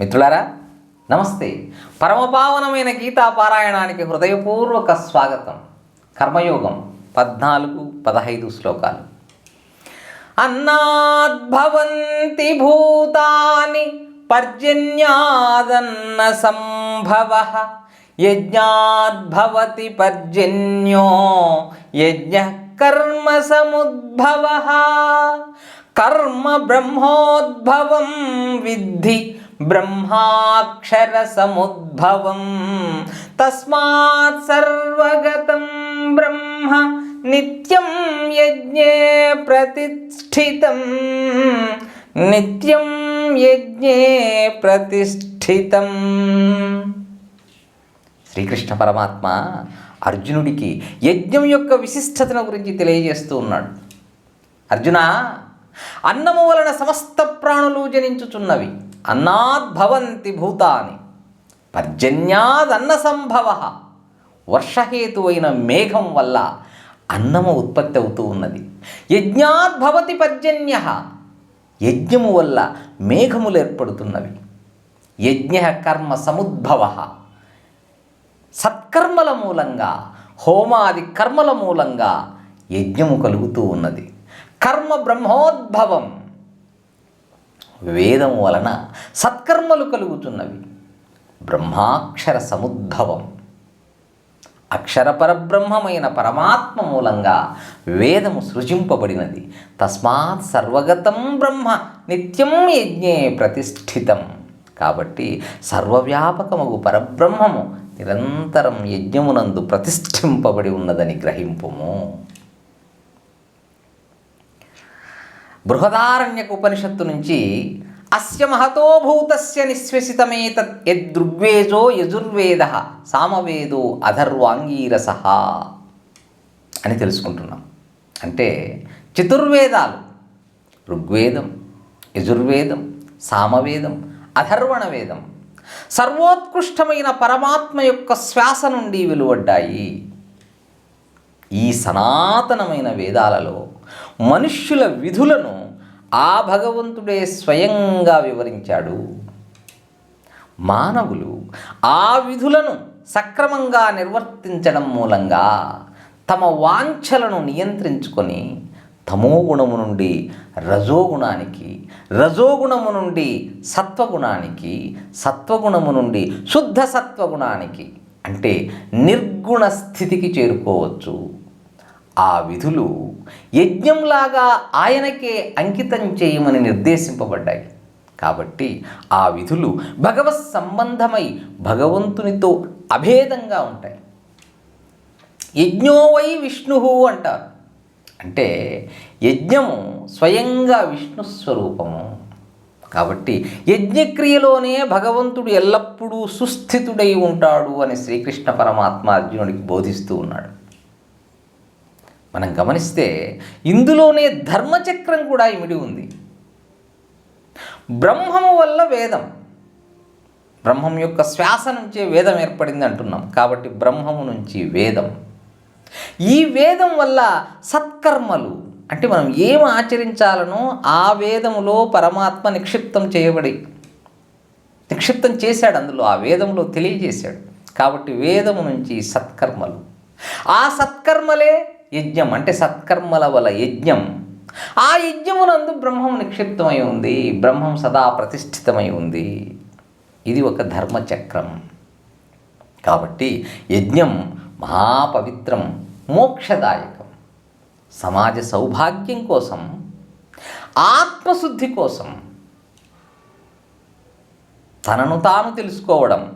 మిత్రులారా నమస్తే. పరమపావనమైన గీతా పారాయణానికి హృదయపూర్వక స్వాగతం. కర్మయోగం పద్నాలుగు పదహైదు శ్లోకాలు. అన్నాద్భవంతి భూతాని పర్జన్యాదన్న సంభవ. యజ్ఞాద్భవతి పర్జన్యో యజ్ఞ కర్మ సముద్భవ. కర్మ బ్రహ్మోద్భవం విద్ధి బ్రహ్మాక్షర సముద్భవం తస్మాత్ సర్వగతం బ్రహ్మ నిత్యం యజ్ఞే ప్రతిష్ఠితం. నిత్యం యజ్ఞే ప్రతిష్ఠితం. శ్రీకృష్ణ పరమాత్మ అర్జునుడికి యజ్ఞం యొక్క విశిష్టతను గురించి తెలియజేస్తూ ఉన్నాడు. అర్జున అన్నము వలన సమస్త ప్రాణులు జనించుచున్నవి. అన్నాద్భవంతి భూతాని పర్జన్యాదన్న సంభవ వర్షహేతువైన మేఘం వల్ల అన్నము ఉత్పత్తి అవుతూ ఉన్నది. యజ్ఞాద్భవతి పర్జన్య యజ్ఞము వల్ల మేఘములు ఏర్పడుతున్నవి. యజ్ఞ కర్మ సముద్భవ సత్కర్మల మూలంగా హోమాది కర్మల మూలంగా యజ్ఞము కలుగుతూ ఉన్నది. కర్మ బ్రహ్మోద్భవం. వేదము వలన సత్కర్మలు కలుగుతున్నవి. బ్రహ్మాక్షర సముద్భవం. అక్షర పరబ్రహ్మమైన పరమాత్మ మూలంగా వేదము సృజింపబడినది. తస్మాత్ సర్వగతం బ్రహ్మ నిత్యం యజ్ఞే ప్రతిష్ఠితం. కాబట్టి సర్వవ్యాపకమగు పరబ్రహ్మము నిరంతరం యజ్ఞమునందు ప్రతిష్ఠింపబడి ఉన్నదని గ్రహింపుము. బృహదారణ్యక ఉపనిషత్తు నుంచి అస్య మహతోభూతస్య నిశ్వసితమేతత్ యదృగ్వేజో యజుర్వేద సామవేదో అధర్వాంగీరస అని తెలుసుకుంటున్నాం. అంటే చతుర్వేదాలు ఋగ్వేదం యజుర్వేదం సామవేదం అధర్వణ వేదం సర్వోత్కృష్టమైన పరమాత్మ యొక్క శ్వాస నుండి వెలువడ్డాయి. ఈ సనాతనమైన వేదాలలో మనుష్యుల విధులను ఆ భగవంతుడే స్వయంగా వివరించాడు. మానవులు ఆ విధులను సక్రమంగా నిర్వర్తించడం మూలంగా తమ వాంఛలను నియంత్రించుకొని తమోగుణము నుండి రజోగుణానికి రజోగుణము నుండి సత్వగుణానికి సత్వగుణము నుండి శుద్ధ సత్వగుణానికి అంటే నిర్గుణ స్థితికి చేరుకోవచ్చు. ఆ విధులు యజ్ఞంలాగా ఆయనకే అంకితం చేయమని నిర్దేశింపబడ్డాయి. కాబట్టి ఆ విధులు భగవత్ సంబంధమై భగవంతునితో అభేదంగా ఉంటాయి. యజ్ఞోవై విష్ణు అంటారు. అంటే యజ్ఞము స్వయంగా విష్ణు స్వరూపము. కాబట్టి యజ్ఞక్రియలోనే భగవంతుడు ఎల్లప్పుడూ సుస్థితుడై ఉంటాడు అని శ్రీకృష్ణ పరమాత్మ అర్జునుడికి బోధిస్తూ ఉన్నాడు. మనం గమనిస్తే ఇందులోనే ధర్మచక్రం కూడా ఇమిడి ఉంది. బ్రహ్మము వల్ల వేదం. బ్రహ్మం యొక్క శ్వాస నుంచే వేదం ఏర్పడింది అంటున్నాం. కాబట్టి బ్రహ్మము నుంచి వేదం. ఈ వేదం వల్ల సత్కర్మలు అంటే మనం ఏం ఆచరించాలనో ఆ వేదములో పరమాత్మ నిక్షిప్తం చేయబడి నిక్షిప్తం చేశాడు అందులో ఆ వేదంలో తెలియజేశాడు. కాబట్టి వేదము నుంచి సత్కర్మలు. ఆ సత్కర్మలే యజ్ఞం అంటే సత్కర్మల వల్ల యజ్ఞం. ఆ యజ్ఞమునందు బ్రహ్మం నిక్షిప్తమై ఉంది. బ్రహ్మం సదా ప్రతిష్ఠితమై ఉంది. ఇది ఒక ధర్మచక్రం. కాబట్టి యజ్ఞం మహాపవిత్రం మోక్షదాయకం. సమాజ సౌభాగ్యం కోసం ఆత్మశుద్ధి కోసం తనను తాను తెలుసుకోవడం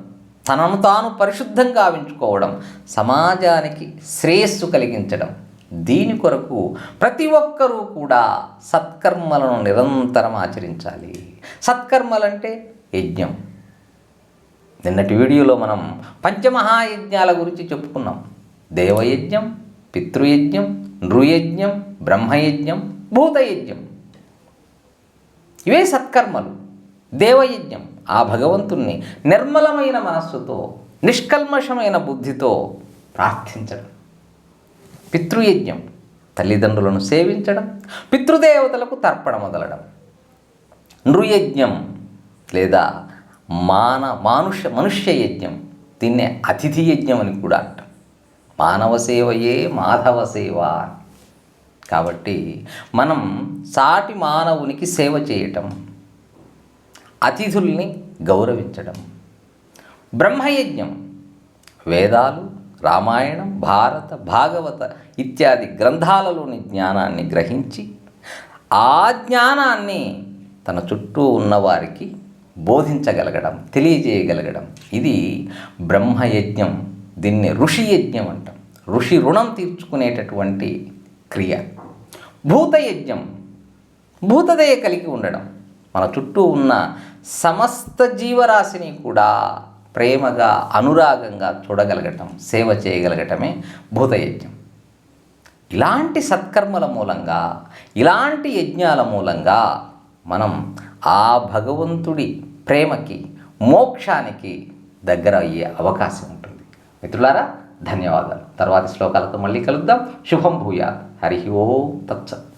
తనను తాను పరిశుద్ధం గావించుకోవడం సమాజానికి శ్రేయస్సు కలిగించడం. దీని కొరకు ప్రతి ఒక్కరూ కూడా సత్కర్మలను నిరంతరం ఆచరించాలి. సత్కర్మలంటే యజ్ఞం. నిన్నటి వీడియోలో మనం పంచమహాయజ్ఞాల గురించి చెప్పుకున్నాం. దేవయజ్ఞం పితృయజ్ఞం నృయజ్ఞం బ్రహ్మయజ్ఞం భూతయజ్ఞం. ఇవే సత్కర్మలు. దేవయజ్ఞం. ఆ భగవంతుణ్ణి నిర్మలమైన మనస్సుతో నిష్కల్మషమైన బుద్ధితో ప్రార్థించడం. పితృయజ్ఞం తల్లిదండ్రులను సేవించడం పితృదేవతలకు తర్పణ మొదలడం. నృయజ్ఞం లేదా మాన మానుష మనుష్య యజ్ఞం దీన్నే అతిథి యజ్ఞం అని కూడా అంటాం. మానవ సేవయే మాధవ సేవ. కాబట్టి మనం సాటి మానవునికి సేవ చేయటం అతిథుల్ని గౌరవించడం. బ్రహ్మయజ్ఞం వేదాలు రామాయణం భారత భాగవత ఇత్యాది గ్రంథాలలోని జ్ఞానాన్ని గ్రహించి ఆ జ్ఞానాన్ని తన చుట్టూ ఉన్నవారికి బోధించగలగడం తెలియజేయగలగడం. ఇది బ్రహ్మయజ్ఞం దీన్ని ఋషి యజ్ఞం అంటాం. ఋషి రుణం తీర్చుకునేటటువంటి క్రియ. భూతయజ్ఞం భూతదయ కలిగి ఉండడం. మన చుట్టూ ఉన్న సమస్త జీవరాశిని కూడా ప్రేమగా అనురాగంగా చూడగలగటం సేవ చేయగలగటమే భూతయజ్ఞం. ఇలాంటి సత్కర్మల మూలంగా ఇలాంటి యజ్ఞాల మూలంగా మనం ఆ భగవంతుడి ప్రేమకి మోక్షానికి దగ్గర అయ్యే అవకాశం ఉంటుంది. మిత్రులారా ధన్యవాదాలు. తర్వాతి శ్లోకాలతో మళ్ళీ కలుద్దాం. శుభం భూయాత్. హరి ఓం తత్సత్.